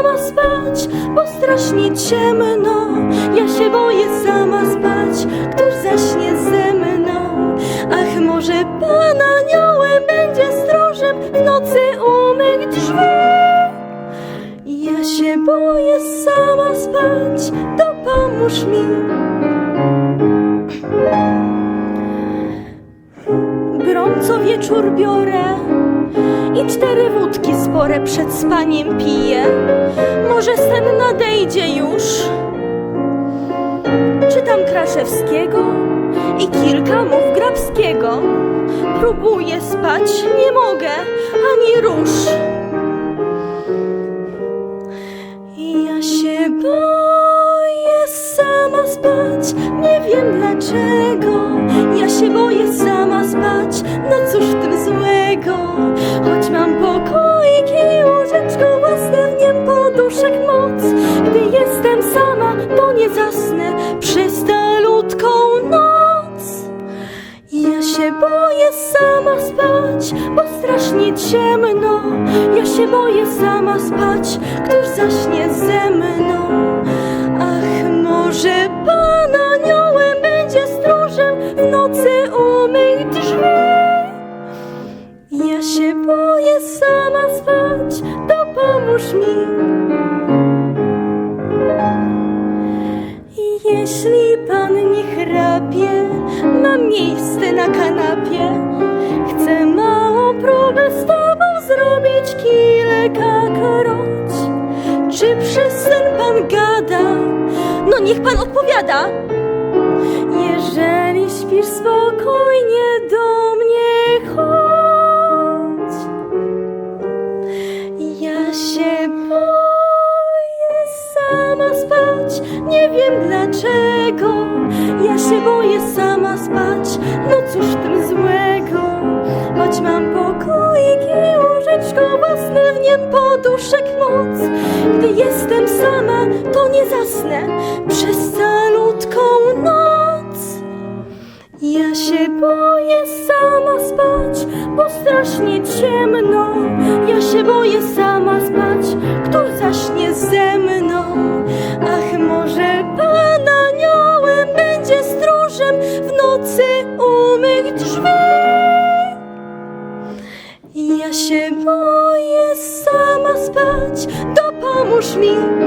sama spać, bo strasznie ciemno. Ja się boję sama spać, któż zaśnie ze mną. Ach, może Pan aniołem będzie stróżem w nocy u mych drzwi. Ja się boję sama spać, dopomóż mi. Gorąco wieczór biorę i cztery wódki spore przed spaniem piję. Może sen nadejdzie już. Czytam Kraszewskiego i kilka mów Grabskiego. Próbuję spać, nie mogę, ani rusz. Ja się boję sama spać, nie wiem dlaczego. Ja się boję sama spać, no cóż w tym złego. Choć mam pokoik i łóżeczko własne, w niem poduszek moc. Gdy jestem sama, to nie zasnę przez tę ludzką noc. Ja się boję sama spać, bo strasznie ciemno. Ja się boję sama spać, któż zaśnie ze mną. Ach, może Pan aniołem będzie stróżem w nocy u drzwi. Ja się boję sama spać, dopomóż mi. Jeśli pan nie chrapie, mam miejsce na kanapie. Chcę małą próbę z tobą zrobić kilkakroć. Czy przez sen pan gada? No niech pan odpowiada. Jeżeli śpisz spokojnie do mnie chodź. Ja się boję sama spać, nie wiem dlaczego. Ja się boję sama spać, no cóż w tym złego. Choć mam pokoik i łóżeczko własne, w niem poduszek moc. Gdy jestem sama, to nie zasnę przez calutką noc. Ja się boję sama spać, bo strasznie ciemno. Ja się boję sama spać, kto zaśnie ze mną. Ach, może Pan aniołem będzie stróżem w nocy u mych drzwi. Ja się boję sama spać, dopomóż mi.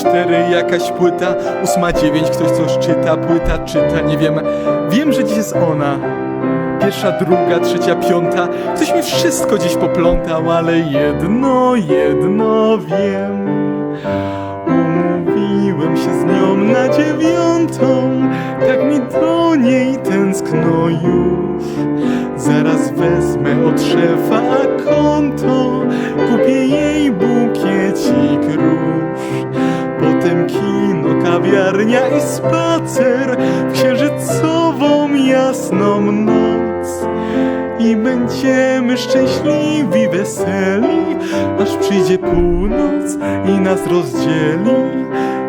4 jakaś płyta, 8-9 ktoś coś czyta, płyta czyta, nie wiem. Wiem, że dziś jest ona. Pierwsza, druga, trzecia, piąta. Ktoś mi wszystko dziś poplątał, ale jedno, jedno wiem. Umówiłem się z nią na dziewiątą, tak mi do niej tęskno już. Zaraz wezmę od szefa konto, kupię jej bukiecik róż. Kawiarnia i spacer w księżycową jasną noc. I będziemy szczęśliwi, weseli, aż przyjdzie północ i nas rozdzieli.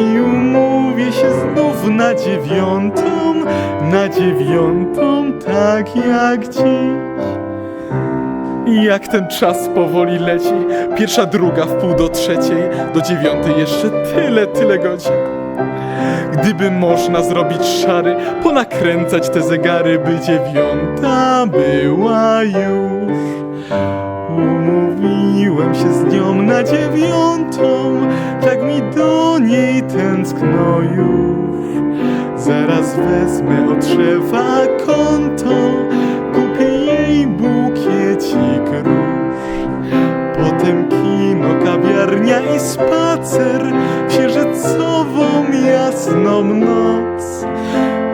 I umówię się znów na dziewiątą, na dziewiątą, tak jak dziś. I Jak ten czas powoli leci, pierwsza, druga, w pół do trzeciej, do dziewiątej jeszcze tyle, tyle godzin. Gdyby można zrobić szary, ponakręcać te zegary, by dziewiąta była już. Umówiłem się z nią na dziewiątą, tak mi do niej tęskno już. Zaraz wezmę od szefa konto, kupię jej bukiecik róż. Potem kino, kawiarnia i spacer noc.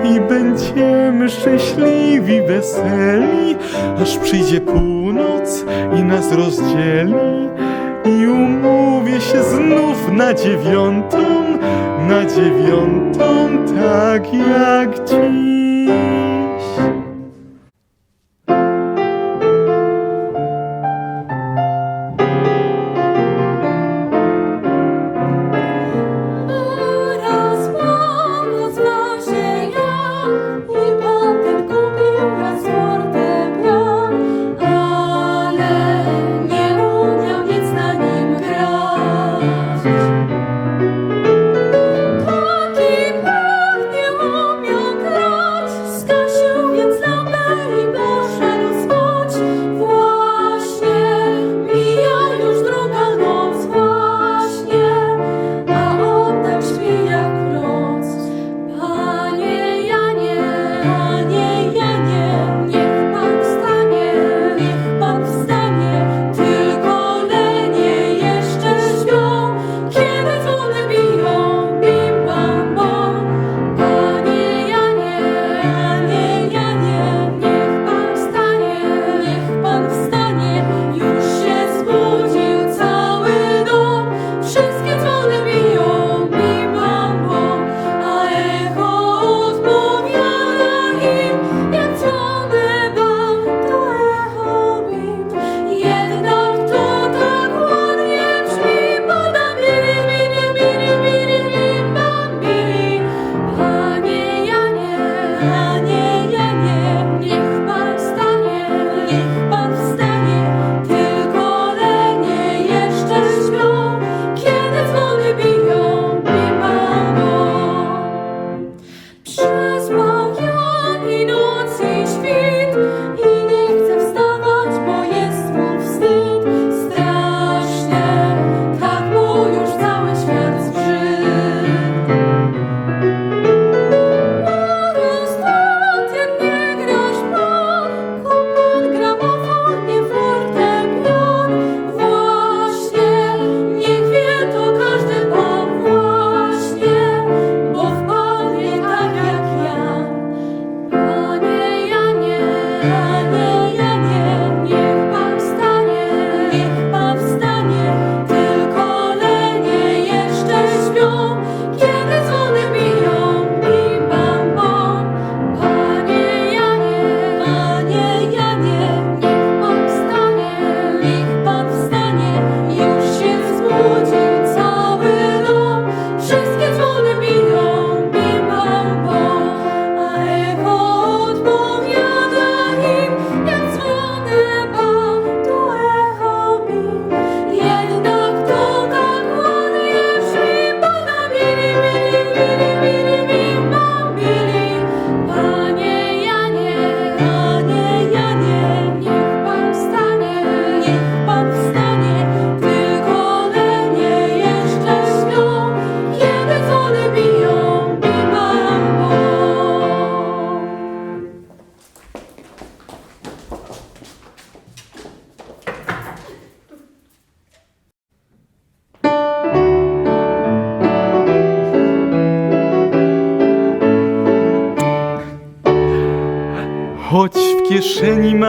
I będziemy szczęśliwi, weseli, aż przyjdzie północ i nas rozdzieli. I umówię się znów na dziewiątą, na dziewiątą, tak jak dziś.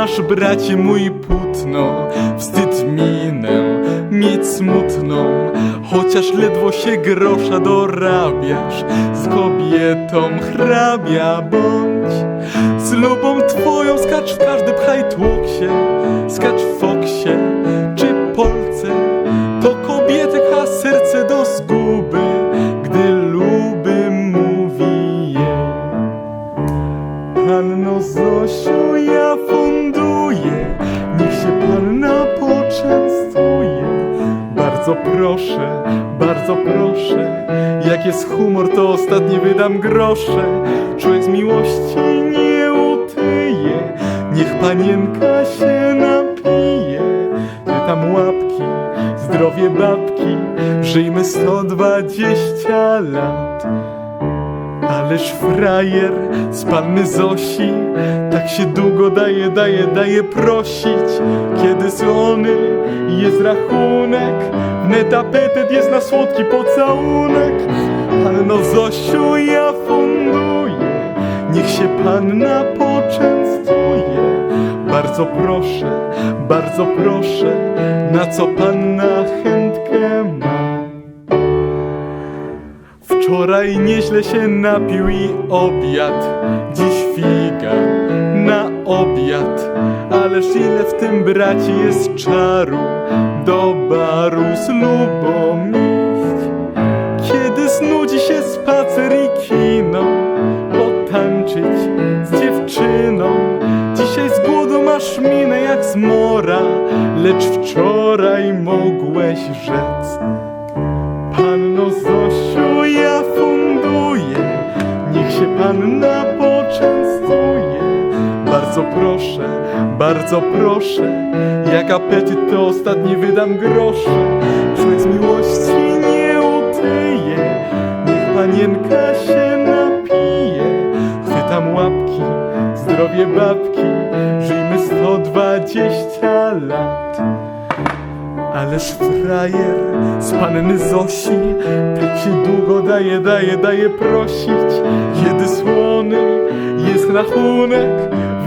Masz, bracie mój, płótno, wstyd minę mieć smutną. Chociaż ledwo się grosza dorabiasz, z kobietą hrabia bądź. Z lubą twoją skacz w każdy pchaj tłuk się, skacz w foksie czy Ależ frajer z panny Zosi Tak się długo daje, daje, daje prosić. Kiedy słony jest rachunek Wnet apetyt jest na słodki pocałunek. Panno Zosiu, ja funduję Niech się panna poczęstuje Bardzo proszę, bardzo proszę Na co panna chętkę ma Wczoraj nieźle się napił i obiad, dziś figa na obiad. Ależ ile w tym bracie jest czaru, do baru z iść. Kiedy znudzi się spacer i kino, potańczyć z dziewczyną. Dzisiaj z głodu masz minę jak zmora, lecz wczoraj mogłeś rzec. Panno Zosiu, ja funduję, niech się panna poczęstuje. Bardzo proszę, bardzo proszę, jak apetyt to ostatni wydam grosze. Człowiek z miłości nie utyje, niech panienka się napije. Chwytam łapki, zdrowie babki, żyjmy 120 lat. Ależ frajer z panny Zosi Tak się długo daje, daje, daje prosić. Kiedy słony jest rachunek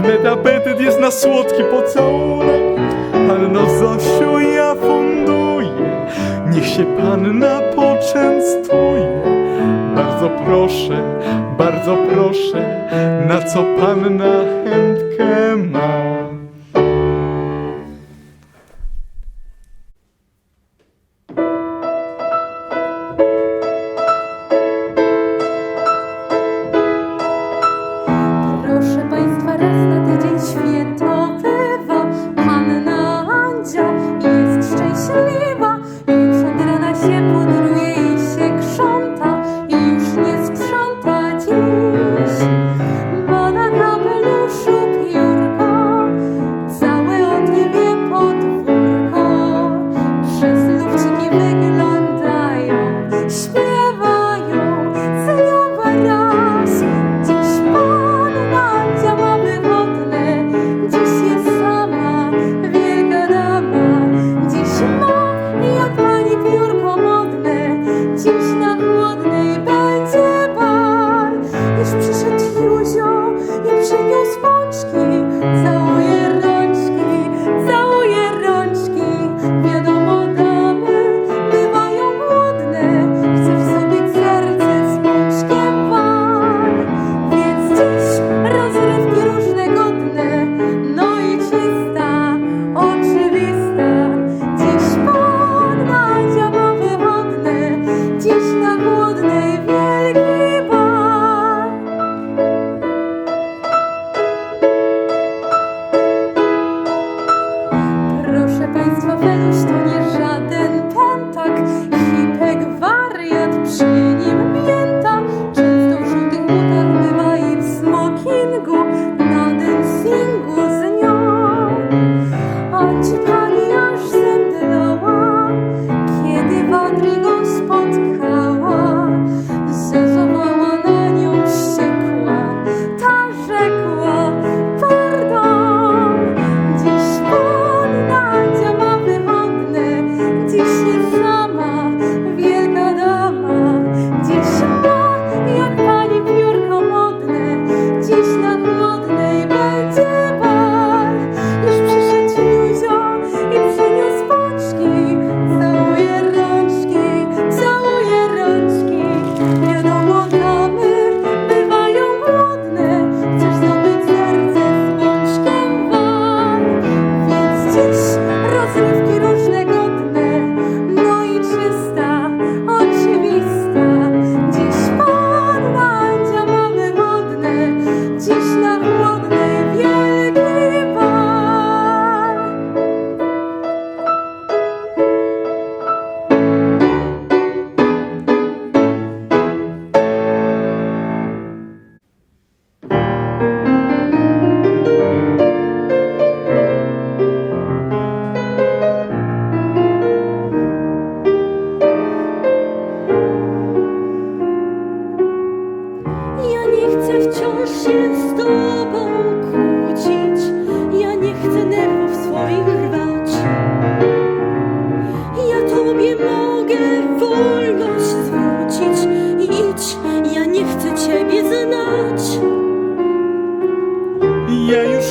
Wnet apetyt jest na słodki pocałunek. Panno Zosiu, ja funduję Niech się panna poczęstuje. Bardzo proszę, bardzo proszę Na co panna chętkę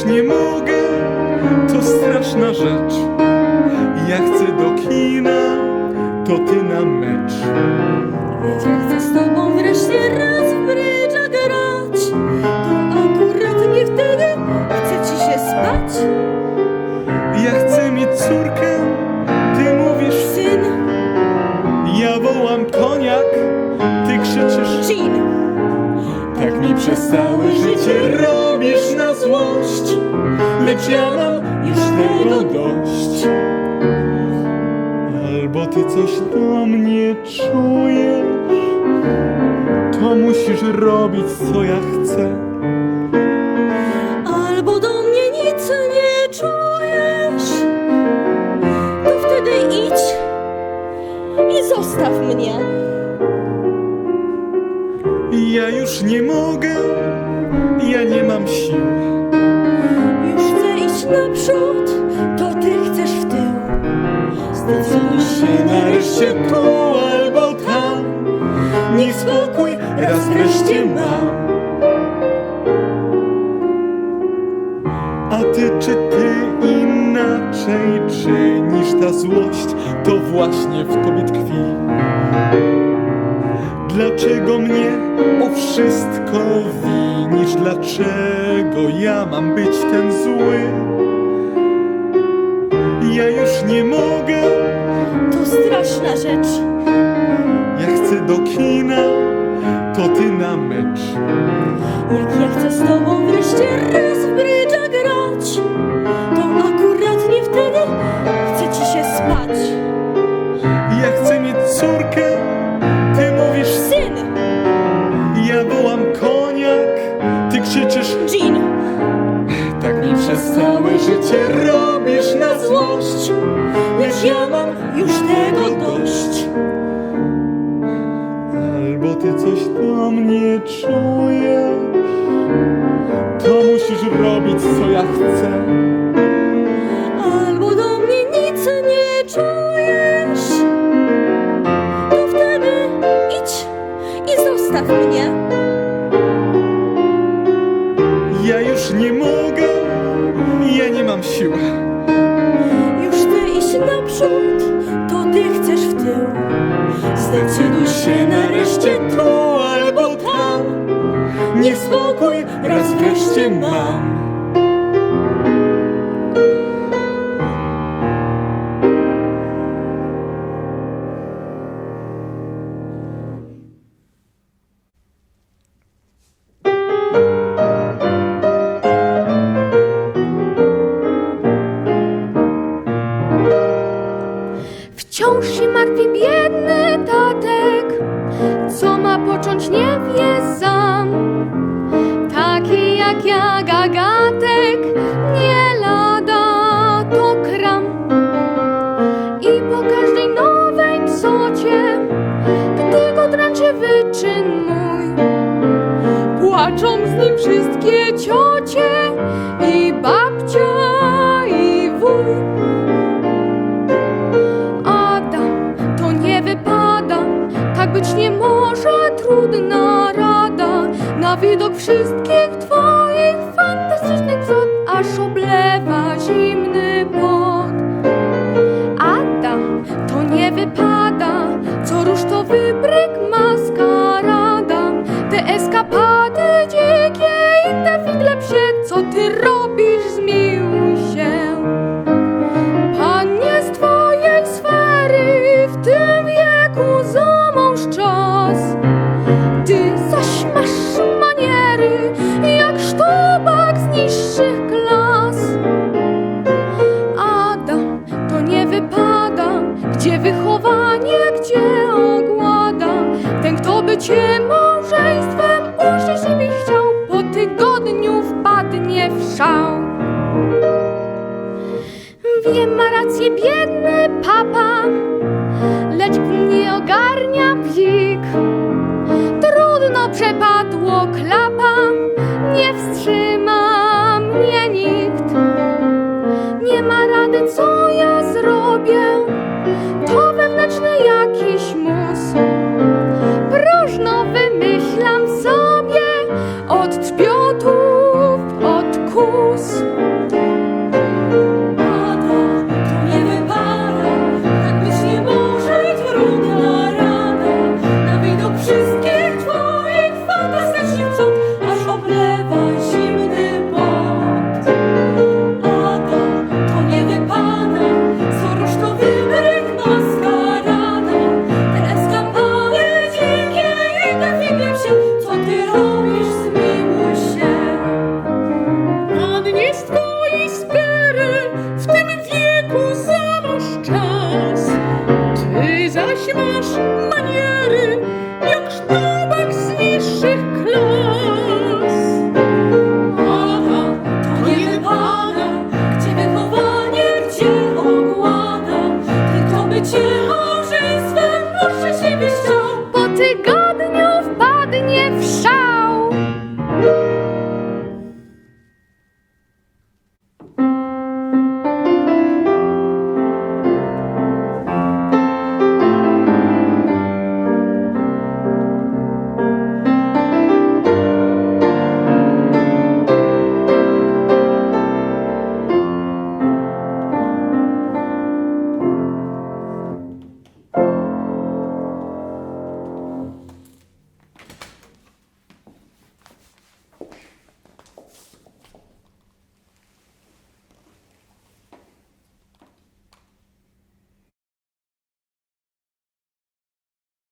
nie mogę, to straszna rzecz. Ja chcę do kina, to ty na mecz. Ja chcę z tobą wreszcie raz w brydża grać, to akurat nie wtedy Chcę ci się spać. Ja chcę mieć córkę, ty mówisz syn. Ja wołam koniak, ty krzyczysz Gin. Tak, tak mi przez całe życie robisz lecz ja mam już tego dość. Albo ty coś do mnie czujesz, to musisz robić co ja chcę. Albo do mnie nic nie czujesz, to wtedy idź i zostaw mnie. Ja już nie mogę, Zdecyduj się nareszcie tu albo tam. Niech spokój raz wreszcie mam. A ty czy ty inaczej czynisz ta złość, to właśnie w tobie tkwi. Dlaczego mnie o wszystko winisz? Dlaczego ja mam być ten zły? Ja już nie mogę, straszna rzecz. ja chcę do kina, to ty na mecz. Jak ja chcę z tobą wreszcie raz w brydża grać, to akurat nie wtedy chce ci się spać. Ja chcę mieć córkę, ty mówisz Syn, ja wołam koniak, ty krzyczysz Jean, tak mi przez całe życie robisz na złość, lecz ja mam czujesz, to musisz robić co ja chcę. Albo do mnie nic nie czujesz, to wtedy idź i zostaw mnie. Ja już nie mogę, ja nie mam sił. Widok wszystkich od